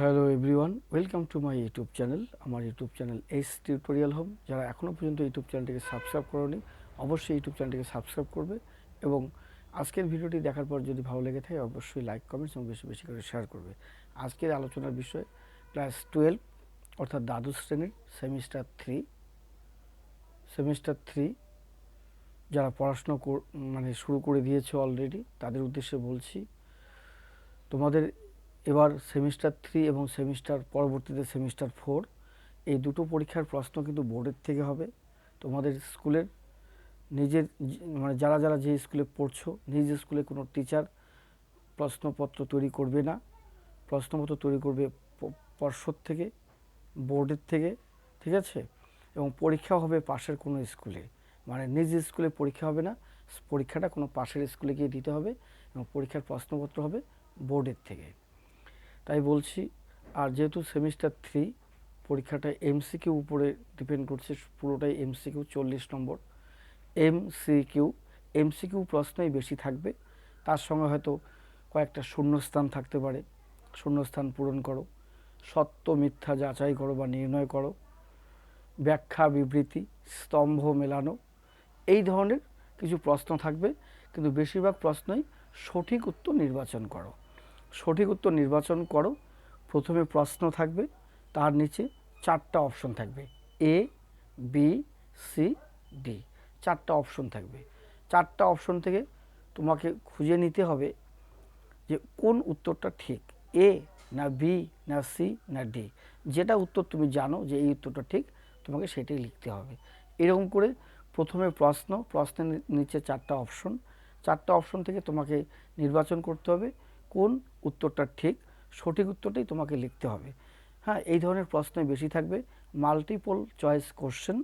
Hello everyone, welcome to my YouTube channel. আমার YouTube channel S tutorial home. যারা এখনও পর্যন্ত ইউটিউব চ্যানেলটিকে সাবস্ক্রাইব করোনি, অবশ্যই ইউটিউব চ্যানেলটিকে সাবস্ক্রাইব করবে এবং আজকের ভিডিওটি দেখার পর যদি ভালো লেগে থাকে, অবশ্যই লাইক, কমেন্টস এবং বেশি বেশি করে শেয়ার করবে। আজকের আলোচনার বিষয়, ক্লাস টুয়েলভ, অর্থাৎ দ্বাদশ শ্রেণির সেমিস্টার থ্রি। সেমিস্টার থ্রি, যারা পড়াশুনো মানে শুরু করে দিয়েছে অলরেডি, তাদের উদ্দেশ্যে বলছি, তোমাদের এবার সেমিস্টার থ্রি এবং সেমিস্টার পরবর্তীতে সেমিস্টার ফোর এই দুটো পরীক্ষার প্রশ্ন কিন্তু বোর্ডের থেকে হবে। তোমাদের স্কুলের নিজের মানে যারা যারা যে স্কুলে পড়ছো, নিজ স্কুলে কোনো টিচার প্রশ্নপত্র তৈরি করবে না। প্রশ্নপত্র তৈরি করবে পর্ষদ থেকে বোর্ডের থেকে, ঠিক আছে? এবং পরীক্ষা হবে পাশের কোনো স্কুলে। মানে নিজ স্কুলে পরীক্ষা হবে না, পরীক্ষাটা কোনো পাশের স্কুলে গিয়ে দিতে হবে এবং পরীক্ষার প্রশ্নপত্র হবে বোর্ডের থেকে। তাই বলছি, আর যেহেতু সেমিস্টার থ্রি পরীক্ষাটা এমসিকিউ উপরে ডিপেন্ড করছে, পুরোটাই এমসিকিউ চল্লিশ নম্বর। এমসিকিউ এমসিকিউ প্রশ্নই বেশি থাকবে, তার সঙ্গে হয়তো কয়েকটা শূন্যস্থান থাকতে পারে। শূন্যস্থান পূরণ করো। সত্য, মিথ্যা যাচাই করো বা নির্ণয় করো। ব্যাখ্যা, বিবৃতি, স্তম্ভ মেলানো, এই ধরনের কিছু প্রশ্ন থাকবে, কিন্তু বেশিরভাগ প্রশ্নই সঠিক উত্তর নির্বাচন করো। সঠিক উত্তর নির্বাচন করো। প্রথমে প্রশ্ন থাকবে, তার নিচে চারটা অপশন থাকবে। এ বি সি ডি চারটা অপশন থাকবে। চারটা অপশন থেকে তোমাকে খুঁজে নিতে হবে যে কোন উত্তরটা ঠিক এ না বি না সি না ডি যেটা উত্তর তুমি জানো যে এই উত্তরটা ঠিক, তোমাকে সেটাই লিখতে হবে। এরকম করে প্রথমে প্রশ্ন, প্রশ্নের নিচে চারটা অপশন চারটা অপশন থেকে তোমাকে নির্বাচন করতে হবে। কোন উত্তরটা ঠিক, সঠিক উত্তরটাই তোমাকে লিখতে হবে। হ্যাঁ এই ধরনের প্রশ্নই বেশি থাকবে। মাল্টিপল চয়েস কোশ্চেন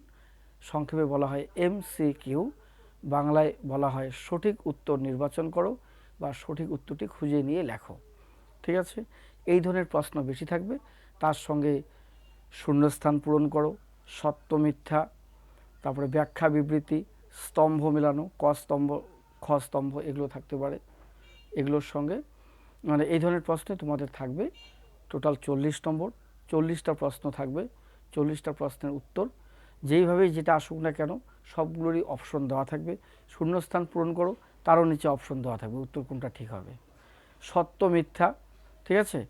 সংক্ষেপে বলা হয় এম এমসিকিউ বাংলায় বলা হয় সঠিক উত্তর নির্বাচন করো বা সঠিক উত্তরটি খুঁজে নিয়ে লেখো। ঠিক আছে? এই ধরনের প্রশ্ন বেশি থাকবে। তার সঙ্গে শূন্যস্থান পূরণ করো, সত্য মিথ্যা, তারপরে ব্যাখ্যা বিবৃতি, স্তম্ভ মেলানো, ক স্তম্ভ, খ স্তম্ভ, এগুলো থাকতে পারে। এগুলোর সঙ্গে মানে এই ধরনের প্রশ্নে তোমাদের থাকবে টোটাল চল্লিশ নম্বর, চল্লিশটা প্রশ্ন থাকবে, চল্লিশটা প্রশ্নের উত্তর। যেইভাবেই যেটা আসুক না কেন, সবগুলোরই অপশন দেওয়া থাকবে। শূন্যস্থান পূরণ করো, তারও নিচে অপশন দেওয়া থাকবে, উত্তর কোনটা ঠিক হবে। সত্য মিথ্যা, ঠিক আছে?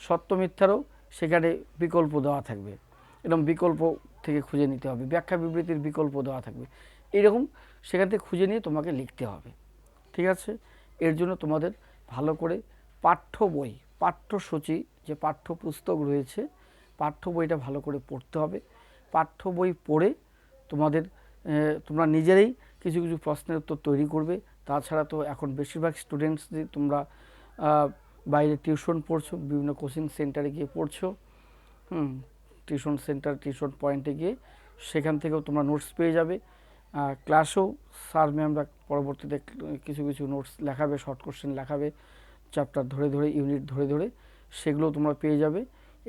সত্য মিথ্যারও সেখানে বিকল্প দেওয়া থাকবে। এরকম বিকল্প থেকে খুঁজে নিতে হবে, ব্যাখ্যা বিবৃতির বিকল্প দেওয়া থাকবে। এরকম সেখান থেকে খুঁজে নিয়ে তোমাকে লিখতে হবে, ঠিক আছে? এর জন্য তোমাদের ভালো করে পাঠ্য বই পাঠ্যসূচি যে পাঠ্যপুস্তক রয়েছে, পাঠ্য বইটা ভালো করে পড়তে হবে। পাঠ্য বই পড়ে তোমাদের তোমরা নিজেরাই কিছু কিছু প্রশ্নের উত্তর তৈরি করবে। তাছাড়া তো এখন বেশিরভাগ স্টুডেন্টস তোমরা বাইরে টিউশন পড়ছো, বিভিন্ন কোচিং সেন্টারে গিয়ে পড়ছো, হুম টিউশন সেন্টার টিউশন পয়েন্টে গিয়ে সেখান থেকেও তোমরা নোটস পেয়ে যাবে। ক্লাসেও স্যার ম্যামরা পরবর্তীতে কিছু কিছু নোটস লেখাবে শর্ট কোশ্চেন লেখাবে চ্যাপ্টার ধরে ধরে ইউনিট ধরে ধরে, সেগুলো তোমরা পেয়ে যাবে,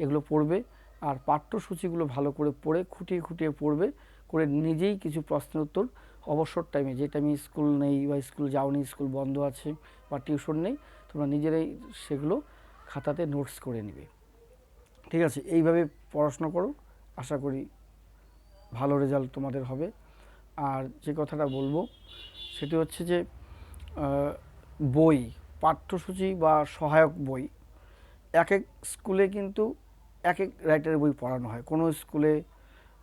এগুলো পড়বে, আর পাঠ্যসূচিগুলো ভালো করে পড়ে, খুঁটিয়ে খুঁটিয়ে পড়বে, করে নিজেই কিছু প্রশ্নের উত্তর অবসর টাইমে যে টাইমে স্কুল নেই বা স্কুল যাওনি স্কুল বন্ধ আছে বা টিউশন নেই, তোমরা নিজেরাই সেগুলো খাতাতে নোটস করে নিবে। ঠিক আছে? এইভাবে পড়াশোনা করো, আশা করি ভালো রেজাল্ট তোমাদের হবে। আর যে কথাটা বলব সেটি হচ্ছে যে বই, পাঠ্যসূচি বা সহায়ক বই এক এক স্কুলে কিন্তু এক এক রাইটারের বই পড়ানো হয়। কোনো স্কুলে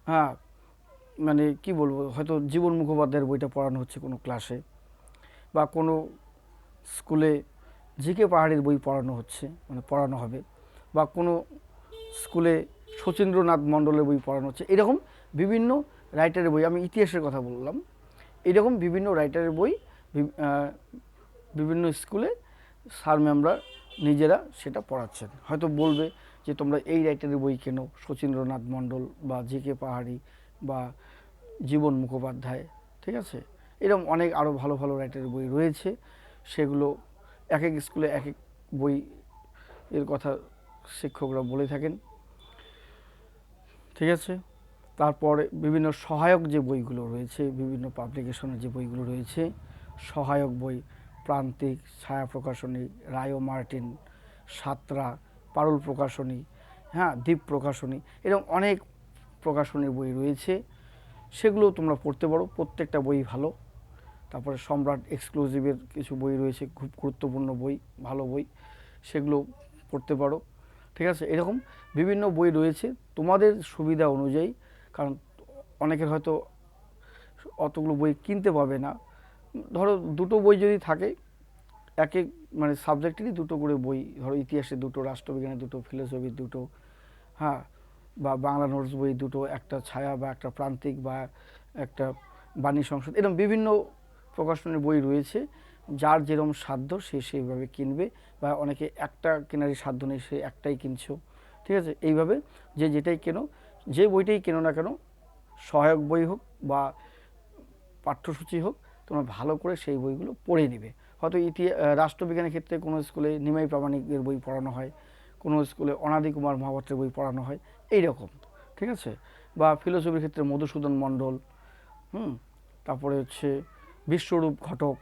হ্যাঁ মানে কি বলব, হয়তো জীবন মুখোপাধ্যায়ের বইটা পড়ানো হচ্ছে কোনো ক্লাসে বা কোনো স্কুলে জিকে পাহাড়ের বই পড়ানো হচ্ছে মানে পড়ানো হবে বা কোনো স্কুলে শচীন্দ্রনাথ মণ্ডলের বই পড়ানো হচ্ছে। এরকম বিভিন্ন রাইটারের বই, আমি ইতিহাসের কথা বললাম। এরকম বিভিন্ন রাইটারের বই বিভিন্ন স্কুলে স্যার ম্যামরা নিজেরা সেটা পড়াচ্ছেন। হয়তো বলবে যে তোমরা এই রাইটারের বই কেন? শচীন্দ্রনাথ মণ্ডল বা জি কে পাহাড়ি বা জীবন মুখোপাধ্যায়, ঠিক আছে? এরকম অনেক আরও ভালো ভালো রাইটারের বই রয়েছে। সেগুলো এক এক স্কুলে এক এক বই এর কথা শিক্ষকরা বলে থাকেন। ঠিক আছে? তারপরে বিভিন্ন সহায়ক যে বইগুলো রয়েছে, বিভিন্ন পাবলিকেশনের যে বইগুলো রয়েছে, সহায়ক বই প্রান্তিক, ছায়া প্রকাশনী, রায় মার্টিন, সাতরা, পারুল প্রকাশনী হ্যাঁ দ্বীপ প্রকাশনী, এরকম অনেক প্রকাশনীর বই রয়েছে। সেগুলো তোমরা পড়তে পারো, প্রত্যেকটা বই ভালো। তারপরে সম্রাট এক্সক্লুসিভের কিছু বই রয়েছে, খুব গুরুত্বপূর্ণ বই, ভালো বই, সেগুলো পড়তে পারো। ঠিক আছে? এরকম বিভিন্ন বই রয়েছে। তোমাদের সুবিধা অনুযায়ী কারণ অনেকের হয়তো অতগুলো বই কিনতে পাবে না। ধরো দুটো বই যদি থাকে, এক এক মানে সাবজেক্টেরই দুটো করে বই, ধরো ইতিহাসে দুটো রাষ্ট্রবিজ্ঞানের দুটো ফিলোসফির দুটো হ্যাঁ বা বাংলা নোটস বই দুটো, একটা ছায়া বা একটা প্রান্তিক বা একটা বাণী সংসদ, এরকম বিভিন্ন প্রকাশনের বই রয়েছে, যার যেরকম সাধ্য সে সেইভাবে কিনবে, বা অনেকে একটা কেনারই সাধ্য নেই, সে একটাই কিনছো ঠিক আছে? এইভাবে যে যেটাই কেনো যে বইটাই কেনো না কেন, সহায়ক বই হোক বা পাঠ্যসূচি হোক, তোমরা ভালো করে সেই বইগুলো পড়ে নিবে। হয়তো ইতিহাস রাষ্ট্রবিজ্ঞানের ক্ষেত্রে কোনো স্কুলে নিমাই প্রামাণিকের বই পড়ানো হয়, কোনো স্কুলে অনাদি কুমার মহাপাত্রের বই পড়ানো হয় এই রকম ঠিক আছে? বা ফিলোসফির ক্ষেত্রে মধুসূদন মণ্ডল, হুম, তারপরে হচ্ছে বিশ্বরূপ ঘটক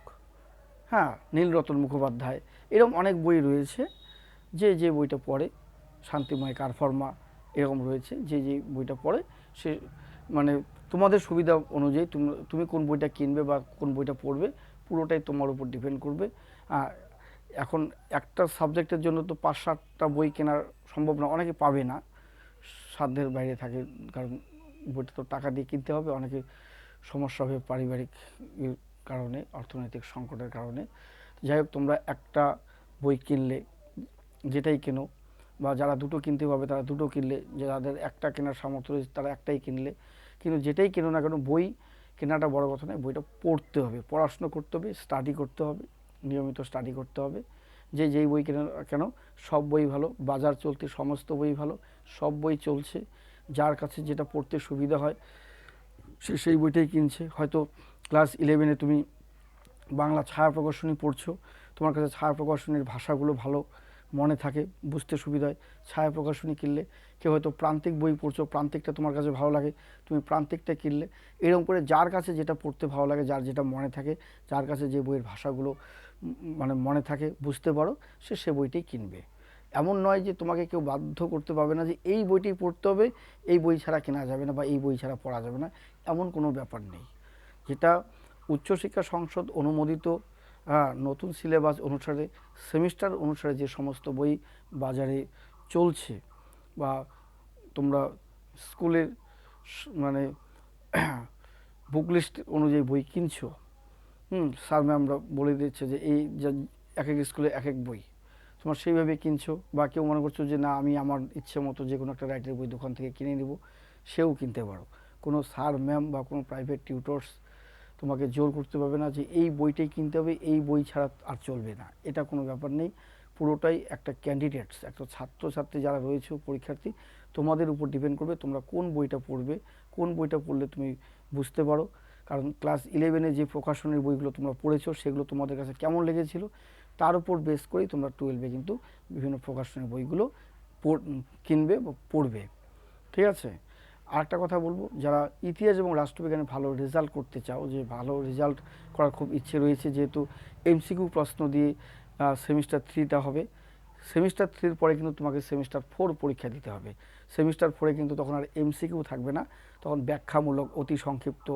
হ্যাঁ নীলরতন মুখোপাধ্যায় এরকম অনেক বই রয়েছে, যে যে বইটা পড়ে, শান্তিময় কারফর্মা এরকম রয়েছে যে যে বইটা পড়ে সে মানে তোমাদের সুবিধা অনুযায়ী তুমি তুমি কোন বইটা কিনবে বা কোন বইটা পড়বে পুরোটাই তোমার উপর ডিপেন্ড করবে। আহ, এখন একটা সাবজেক্টের জন্য তো পাঁচ সাতটা বই কেনার সম্ভব না অনেকে পাবে না। সাধ্যের বাইরে থাকে কারণ বইটা তো টাকা দিয়ে কিনতে হবে অনেকে সমস্যা হবে পারিবারিক কারণে অর্থনৈতিক সংকটের কারণে। যাই হোক তোমরা একটা বই কিনলে যেটাই কেনো বা যারা দুটো কিনতে পাবে তারা দুটো কিনলে যাদের একটা কেনার সামর্থ্য রয়েছে, তারা একটাই কিনলে। কিন্তু যেটাই কেনো না কেন, বই কেনাটা বড় কথা নয়, বইটা পড়তে হবে। পড়াশুনো করতে হবে স্টাডি করতে হবে, নিয়মিত স্টাডি করতে হবে। যে যেই বই কেন কেন, সব বই ভালো, বাজার চলতে সমস্ত বই ভালো, সব বই চলছে। যার কাছে যেটা পড়তে সুবিধা হয়, সে সেই বইটাই কিনছে। হয়তো ক্লাস ইলেভেনে তুমি বাংলা ছায়া প্রকাশনী পড়ছো, তোমার কাছে ছায়া প্রকাশনীর ভাষাগুলো ভালো মনে থাকে, বুঝতে সুবিধা হয়। ছায়া প্রকাশনী কিনলে কেউ হয়তো প্রান্তিক বই পড়ছো, প্রান্তিকটা তোমার কাছে ভালো লাগে, তুমি প্রান্তিকটা কিনলে। এরকম করে যার কাছে যেটা পড়তে ভালো লাগে, যার যেটা মনে থাকে, যার কাছে যে বইয়ের ভাষাগুলো মানে মনে থাকে, বুঝতে পারো, সে সে বইটাই কিনবে। এমন নয় যে তোমাকে কেউ বাধ্য করতে পারবে না যে এই বইটি পড়তে হবে, এই বই ছাড়া কেনা যাবে না বা এই বই ছাড়া পড়া যাবে না, এমন কোনো ব্যাপার নেই। যেটা উচ্চশিক্ষা সংসদ অনুমোদিত নতুন সিলেবাস অনুসারে, সেমিস্টার অনুসারে যে সমস্ত বই বাজারে চলছে বা তোমরা স্কুলের মানে বুক লিস্ট অনুযায়ী বই কিনছো, হুম স্যার ম্যামরা বলে দিচ্ছে যে এই যা- এক এক স্কুলে এক এক বই, তোমার সেইভাবে কিনছো বা কেউ মনে করছ যে না, আমি আমার ইচ্ছে মতো যে কোনো একটা রাইটের বই দোকান থেকে কিনে নেব, সেও কিনতে পারো। কোনো স্যার ম্যাম বা কোনো প্রাইভেট টিউটর্স তোমাকে জোর করতে পারবে না যে এই বইটাই কিনতে হবে, এই বই ছাড়া আর চলবে না। এটা কোনো ব্যাপার নেই। পুরোটাই একটা ক্যান্ডিডেটস একটা ছাত্রছাত্রী যারা রয়েছে পরীক্ষার্থী, তোমাদের উপর ডিপেন্ড করবে তোমরা কোন বইটা পড়বে, কোন বইটা পড়লে তুমি বুঝতে পারো। কারণ ক্লাস ইলেভেনে যে প্রকাশনের বইগুলো তোমরা পড়েছো, সেগুলো তোমাদের কাছে কেমন লেগেছিল, তার উপর বেস করেই তোমরা টুয়েলভে কিন্তু বিভিন্ন প্রকাশনের বইগুলো কিনবে বা পড়বে। ঠিক আছে? আরেকটা কথা বলব, যারা ইতিহাস এবং রাষ্ট্রবিজ্ঞানে ভালো রেজাল্ট করতে চাও, যে ভালো রেজাল্ট করার খুব ইচ্ছে রয়েছে, যেহেতু এমসিকিউ প্রশ্ন দিয়ে সেমিস্টার থ্রিটা হবে। সেমিস্টার থ্রির পরে কিন্তু তোমাকে সেমিস্টার ফোর পরীক্ষা দিতে হবে। সেমিস্টার ফোরে কিন্তু তখন আর এমসিকিউ থাকবে না। তখন ব্যাখ্যামূলক, অতি সংক্ষিপ্ত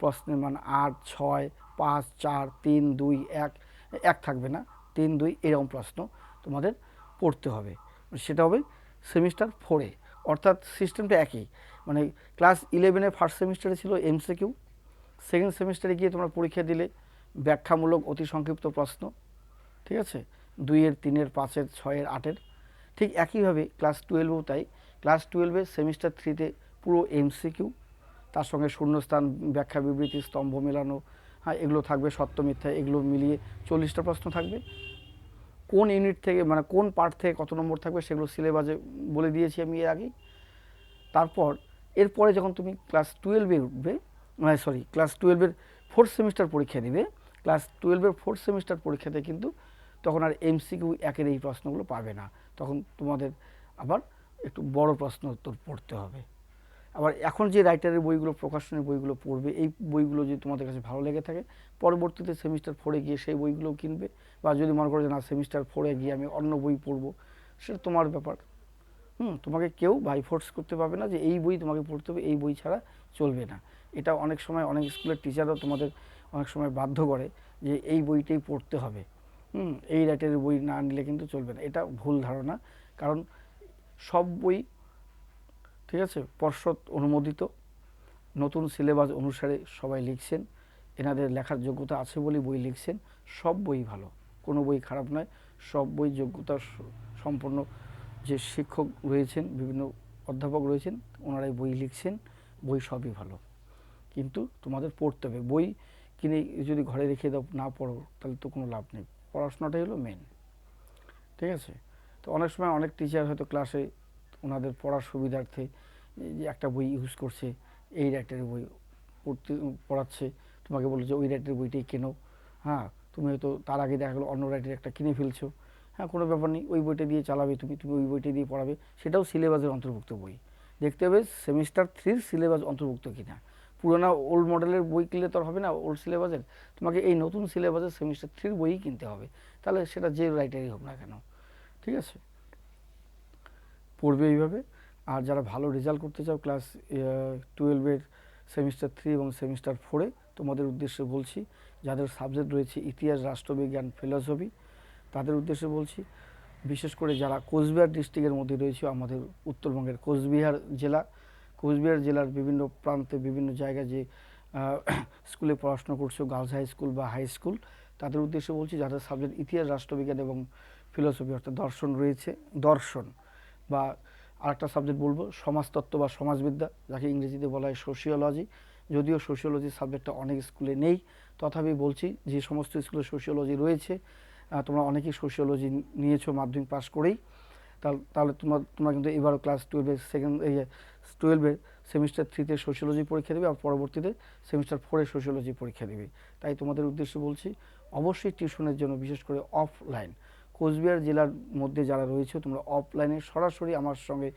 প্রশ্নের মান আট, ছয়, পাঁচ, চার, তিন, দুই, এক এক থাকবে না। তিন, দুই এরকম প্রশ্ন তোমাদের পড়তে হবে। সেটা হবে সেমিস্টার ফোরে অর্থাৎ সিস্টেমটা একই। মানে ক্লাস ইলেভেনে ফার্স্ট সেমিস্টারে ছিল এমসিকিউ সেকেন্ড সেমিস্টারে গিয়ে তোমরা পরীক্ষা দিলে ব্যাখ্যামূলক অতি সংক্ষিপ্ত প্রশ্ন, ঠিক আছে? দুইয়ের, তিনের, পাঁচের, ছয়ের, আটের, ঠিক একইভাবে ক্লাস টুয়েলভেও তাই ক্লাস টুয়েলভে সেমিস্টার থ্রিতে পুরো এমসিকিউ তার সঙ্গে শূন্যস্থান, ব্যাখ্যা, বিবৃতি, স্তম্ভ মেলানো হ্যাঁ এগুলো থাকবে সত্য, মিথ্যা, এগুলো মিলিয়ে চল্লিশটা প্রশ্ন থাকবে। কোন ইউনিট থেকে মানে কোন পার্ট থেকে কত নম্বর থাকবে সেগুলো সিলেবাসে বলে দিয়েছি আমি এর আগেই। তারপর এরপরে যখন তুমি ক্লাস টুয়েলভে উঠবে সরি ক্লাস টুয়েলভের ফোর্থ সেমিস্টার পরীক্ষা দিবে ক্লাস টুয়েলভের ফোর্থ সেমিস্টার পরীক্ষাতে কিন্তু তখন আর এমসিকিউ একের এই প্রশ্নগুলো পাবে না। তখন তোমাদের আবার একটু বড় প্রশ্ন উত্তর পড়তে হবে। আবার এখন যে রাইটারের বইগুলো, প্রকাশনের বইগুলো পড়বে, এই বইগুলো যদি তোমাদের কাছে ভালো লেগে থাকে, পরবর্তীতে সেমিস্টার ফোরে গিয়ে সেই বইগুলো কিনবে, বা যদি মনে করো যে না সেমিস্টার ফোরে গিয়ে আমি অন্য বই পড়ব, সেটা তোমার ব্যাপার। হুম, তোমাকে কেউ বাই ফোর্স করতে পারবে না যে এই বই তোমাকে পড়তে হবে, এই বই ছাড়া চলবে না। এটা অনেক সময় অনেক স্কুলের টিচারও তোমাদের অনেক সময় বাধ্য করে যে এই বইটাই পড়তে হবে। হুম, এই রাইটারের বই না নিলে কিন্তু চলবে না। এটা ভুল ধারণা। কারণ সব বই, ঠিক আছে, পর্ষদ অনুমোদিত। নতুন সিলেবাস অনুসারে সবাই লিখছেন। এনাদের লেখার যোগ্যতা আছে বলেই বই লিখছেন। সব বই ভালো। কোনো বই খারাপ নয়। সব বই যোগ্যতা সম্পন্ন যে শিক্ষক রয়েছেন, বিভিন্ন অধ্যাপক রয়েছেন, ওনারাই বই লিখছেন, বই সবই ভালো। কিন্তু তোমাদের পড়তে হবে। বই কিনে যদি ঘরে রেখে দাও, না পড়ো, তাহলে তো কোনো লাভ নেই। পড়াশোনাটাই হলো মেন ঠিক আছে? তো অনেক সময় অনেক টিচার হয়তো ক্লাসে ওনাদের পড়ার সুবিধার্থে যে একটা বই ইউজ করছে, এই রাইটারের বই পড়তে, পড়াচ্ছে, তোমাকে বলল যে ওই রাইটারের বইটাই কেনো। হ্যাঁ তুমি হয়তো তার আগে দেখা গেলো অন্য রাইটার একটা কিনে ফেলছো। হ্যাঁ কোনো ব্যাপার নেই, ওই বইটা দিয়ে চালাবে, তুমি তুমি ওই বইটা দিয়ে পড়াবে। সেটাও সিলেবাসের অন্তর্ভুক্ত বই। দেখতে হবে সেমিস্টার থ্রির সিলেবাস অন্তর্ভুক্ত কিনা। পুরোনো ওল্ড মডেলের বই কিনলে তো হবে না, ওল্ড সিলেবাসের। তোমাকে এই নতুন সিলেবাসের সেমিস্টার থ্রির বইই কিনতে হবে। তাহলে সেটা যে রাইটারই হোক না কেন, ঠিক আছে? পড়বে এইভাবে। আর যারা ভালো রেজাল্ট করতে চাও ক্লাস টুয়েলভের সেমিস্টার থ্রি এবং সেমিস্টার ফোরে তোমাদের উদ্দেশ্যে বলছি, যাদের সাবজেক্ট রয়েছে ইতিহাস, রাষ্ট্রবিজ্ঞান ফিলসফি তাদের উদ্দেশ্যে বলছি, বিশেষ করে যারা কোচবিহার ডিস্ট্রিক্টের মধ্যে রয়েছে, আমাদের উত্তরবঙ্গের কোচবিহার জেলা, কোচবিহার জেলার বিভিন্ন প্রান্তে বিভিন্ন জায়গায় যে স্কুলে পড়াশোনা করছ, গার্লস হাই স্কুল বা হাই স্কুল, তাদের উদ্দেশ্যে বলছি যাদের সাবজেক্ট ইতিহাস, রাষ্ট্রবিজ্ঞান এবং ফিলসফি অর্থাৎ দর্শন রয়েছে, দর্শন বা আরেকটা সাবজেক্ট বলব, সমাজতত্ত্ব বা সমাজবিদ্যা, যাকে ইংরেজিতে বলা হয় সোশিওলজি যদিও সোশিওলজি সাবজেক্টটা অনেক স্কুলে নেই, তথাপি বলছি যে সমস্ত স্কুলে সোশিওলজি রয়েছে তোমরা অনেকেই সোশিওলজি নিয়েছো, মাধ্যমিক পাস করেই। তাহলে তোমার, তোমরা কিন্তু এবারও ক্লাস টুয়েলভের সেকেন্ড এই টুয়েলভের সেমিস্টার থ্রিতে সোশিওলজি পরীক্ষা দেবে আর পরবর্তীতে সেমিস্টার ফোরে সোশিওলজি পরীক্ষা দেবে। তাই তোমাদের উদ্দেশ্যে বলছি, অবশ্যই টিউশনের জন্য বিশেষ করে অফলাইন কোচবিহার জেলার মধ্যে যারা রয়েছে, তোমরা অফলাইনে সরাসরি আমার সঙ্গে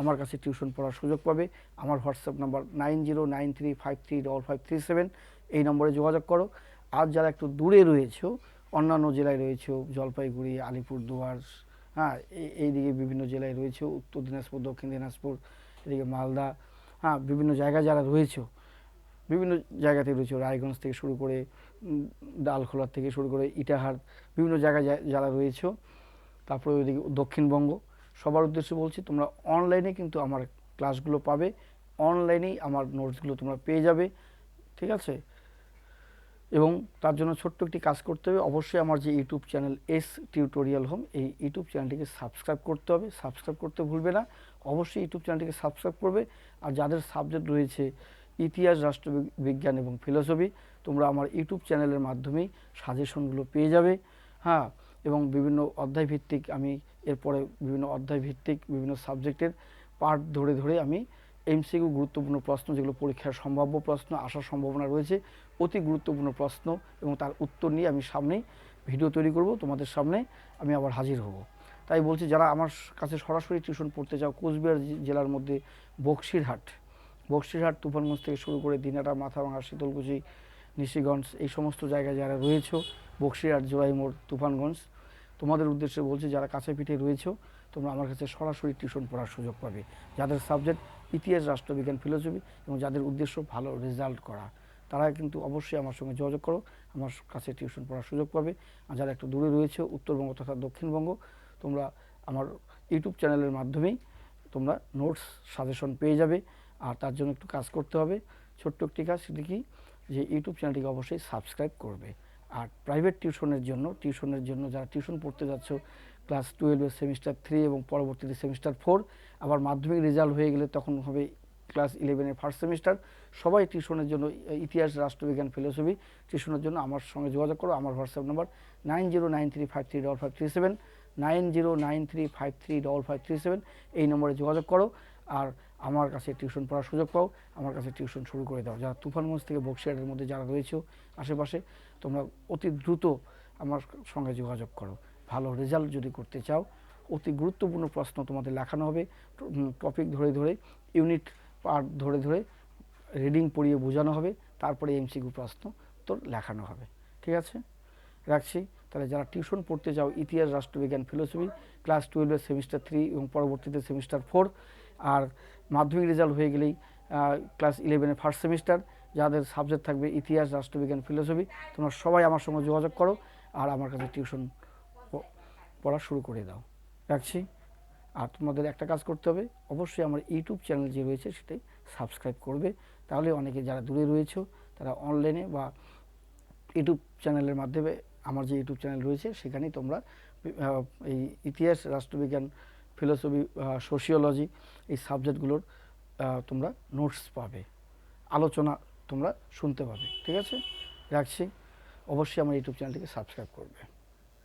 আমার কাছে টিউশন পড়ার সুযোগ পাবে। আমার WhatsApp number nine zero nine three five three double five three seven, এই নম্বরে যোগাযোগ করো। আর যারা একটু দূরে রয়েছে অন্যান্য জেলায় রয়েছে জলপাইগুড়ি আলিপুরদুয়ার হ্যাঁ এই- এইদিকে বিভিন্ন জেলায় রয়েছে উত্তর দিনাজপুর দক্ষিণ দিনাজপুর এদিকে মালদা হ্যাঁ বিভিন্ন জায়গায় যারা রয়েছে বিভিন্ন জায়গাতে রয়েছে রায়গঞ্জ থেকে শুরু করে উম, ডালখোলা থেকে শুরু করে ইটাহার বিভিন্ন জায়গায় যারা রয়েছে তারপরে ওইদিকে দক্ষিণবঙ্গ সবার উদ্দেশ্যে বলছি তোমরা অনলাইনে কিন্তু আমার ক্লাসগুলো পাবে অনলাইনেই আমার নোটসগুলো তোমরা পেয়ে যাবে ঠিক আছে? এবং তার জন্য ছোট্ট একটি কাজ করতে হবে। অবশ্যই আমার যে YouTube channel S tutorial home এই ইউটিউব চ্যানেলটিকে সাবস্ক্রাইব করতে হবে। সাবস্ক্রাইব করতে ভুলবে না। অবশ্যই ইউটিউব চ্যানেলটিকে সাবস্ক্রাইব করবে। আর যাদের সাবজেক্ট রয়েছে ইতিহাস, রাষ্ট্রবিজ্ঞান এবং ফিলোসফি তোমরা আমার ইউটিউব চ্যানেলের মাধ্যমেই সাজেশনগুলো পেয়ে যাবে। হ্যাঁ এবং বিভিন্ন অধ্যায় ভিত্তিক আমি এরপরে বিভিন্ন অধ্যায় ভিত্তিক বিভিন্ন সাবজেক্টের পার্ট ধরে ধরে আমি এমসিকিউ গুরুত্বপূর্ণ প্রশ্ন, যেগুলো পরীক্ষার সম্ভাব্য প্রশ্ন, আসার সম্ভাবনা রয়েছে, অতি গুরুত্বপূর্ণ প্রশ্ন এবং তার উত্তর নিয়ে আমি সামনেই ভিডিও তৈরি করব, তোমাদের সামনে আমি আবার হাজির হব। তাই বলছি, যারা আমার কাছে সরাসরি টিউশন পড়তে চাও, কোচবিহার জেলার মধ্যে বক্সিরহাট বক্সিরহাট, তুফানগঞ্জ থেকে শুরু করে দিনাটা, মাথাভাঙা, শীতলকুচি, নিশিগঞ্জ, এই সমস্ত জায়গায় যারা রয়েছে, বক্সিরহাট জোড়াইমোড় তুফানগঞ্জ, তোমাদের উদ্দেশ্যে বলছি, যারা কাছে পিঠে রয়েছে তোমরা আমার কাছে সরাসরি টিউশন পড়ার সুযোগ পাবে। যাদের সাবজেক্ট ইতিহাস রাষ্ট্রবিজ্ঞান ফিলোসফি এবং যাদের উদ্দেশ্য ভালো রেজাল্ট করা, তারা কিন্তু অবশ্যই আমার সঙ্গে যোগাযোগ করো। আমার কাছে টিউশন পড়ার সুযোগ পাবে। আর যারা একটু দূরে রয়েছে, উত্তরবঙ্গ তথা দক্ষিণবঙ্গ, তোমরা আমার ইউটিউব চ্যানেলের মাধ্যমেই তোমরা নোটস সাজেশন পেয়ে যাবে। আর তার জন্য একটু কাজ করতে হবে। ছোট্ট একটি কাজ সেটি কি? যে ইউটিউব চ্যানেলটিকে অবশ্যই সাবস্ক্রাইব করবে। আর প্রাইভেট টিউশনের জন্য টিউশনের জন্য যারা টিউশন পড়তে যাচ্ছ ক্লাস টুয়েলভের সেমিস্টার থ্রি এবং পরবর্তীতে সেমিস্টার ফোর। আবার মাধ্যমিক রেজাল্ট হয়ে গেলে তখন হবে ক্লাস ইলেভেনের ফার্স্ট সেমিস্টার সবাই টিউশনের জন্য, ইতিহাস, রাষ্ট্রবিজ্ঞান ফিলোসফি টিউশনের জন্য আমার সঙ্গে যোগাযোগ করো। আমার WhatsApp number nine zero nine three five three double five three seven, nine zero nine three five three double five three seven এই নম্বরে যোগাযোগ করো। আর আমার কাছে টিউশন পড়ার সুযোগ পাও, আমার কাছে টিউশন শুরু করে দাও। যারা তুফানগঞ্জ থেকে বক্সিয়ারের মধ্যে যারা রয়েছে আশেপাশে, তোমরা অতি দ্রুত আমার সঙ্গে যোগাযোগ করো। ভালো রেজাল্ট যদি করতে চাও, অতি গুরুত্বপূর্ণ প্রশ্ন তোমাদের লেখানো হবে। টপিক ধরে ধরে ইউনিট পার্ট ধরে ধরে রিডিং পড়িয়ে বোঝানো হবে, তারপরে এমসিকিউ প্রশ্ন তোর লেখানো হবে। ঠিক আছে? রাখছি। তাহলে যারা টিউশন পড়তে চাও, ইতিহাস, রাষ্ট্রবিজ্ঞান ফিলোসফি ক্লাস টুয়েলভের সেমিস্টার থ্রি এবং পরবর্তীতে সেমিস্টার ফোর আর মাধ্যমিক রেজাল্ট হয়ে গেলেই ক্লাস ইলেভেনের ফার্স্ট সেমিস্টার যাদের সাবজেক্ট থাকবে ইতিহাস, রাষ্ট্রবিজ্ঞান ফিলোসফি তোমরা সবাই আমার সঙ্গে যোগাযোগ করো, আর আমার কাছে টিউশন পড়া শুরু করে দাও। রাখছি? আর তোমাদের একটা কাজ করতে হবে। অবশ্যই আমার ইউটিউব চ্যানেল যে রয়েছে সেটাই সাবস্ক্রাইব করবে। তাহলে অনেকে যারা দূরে রয়েছে, তারা অনলাইনে বা ইউটিউব চ্যানেলের মাধ্যমে আমার যে ইউটিউব চ্যানেল রয়েছে, সেখানেই তোমরা এই ইতিহাস, রাষ্ট্রবিজ্ঞান ফিলোসফি সোশিওলজি এই সাবজেক্টগুলোর তোমরা নোটস পাবে। আলোচনা তোমরা শুনতে পাবে। ঠিক আছে? রাখছি? অবশ্যই আমার ইউটিউব চ্যানেলটিকে সাবস্ক্রাইব করবে।